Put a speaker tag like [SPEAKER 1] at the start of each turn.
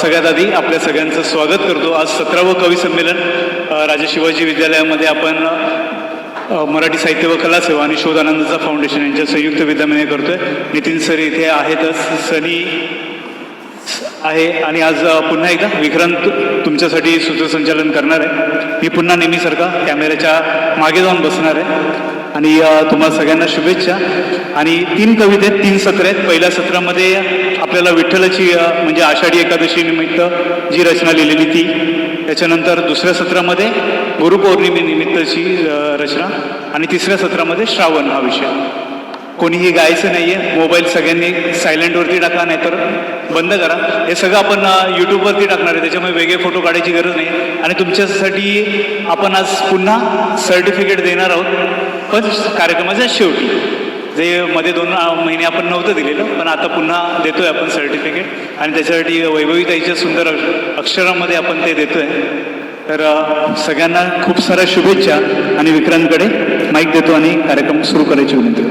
[SPEAKER 1] सगळ्यात आधी आपल्या सगळ्यांचं स्वागत करतो. आज सतरावं कवी संमेलन राजा शिवाजी विद्यालयामध्ये आपण मराठी साहित्य व कला सेवा आणि शोधानंदाचा फाउंडेशन यांच्या संयुक्त विद्यमाने करतोय. नितीन सर इथे आहेतच. सनी आहे आणि आज पुन्हा एकदा विक्रांत तुमच्यासाठी सूत्रसंचालन करणार आहे. मी पुन्हा नेहमीसारखा कॅमेऱ्याच्या मागे जाऊन बसणार आहे. आणि तुम्हाला सगळ्यांना शुभेच्छा. आणि तीन कविते आहेत तीन सत्र आहेत. पहिल्या सत्रामध्ये आपल्याला विठ्ठलाची म्हणजे आषाढी एकादशी निमित्त जी रचना लिहिलेली ती त्याच्यानंतर दुसऱ्या सत्रामध्ये गुरुपौर्णिमेनिमित्तची रचना आणि तिसऱ्या सत्रामध्ये श्रावण हा विषय. कोणीही गायचं नाही आहे मोबाईल सगळ्यांनी सायलेंटवरती टाका नाहीतर बंद करा. हे सगळं आपण यूट्यूबवरती टाकणार आहे त्याच्यामुळे वेगळे फोटो काढायची गरज नाही. आणि तुमच्यासाठी आपण आज पुन्हा सर्टिफिकेट देणार आहोत. पण कार्यक्रमाच्या शेवटी. जे मध्ये दोन महिने आपण नव्हतं दिलेलं पण आता पुन्हा देतोय आपण सर्टिफिकेट आणि त्याच्यासाठी वैभवीताईच्या सुंदर अक्षरामध्ये आपण ते देतोय. तर सगळ्यांना खूप साऱ्या शुभेच्छा आणि विक्रांतकडे माईक देतो आणि कार्यक्रम सुरू करायची विनंती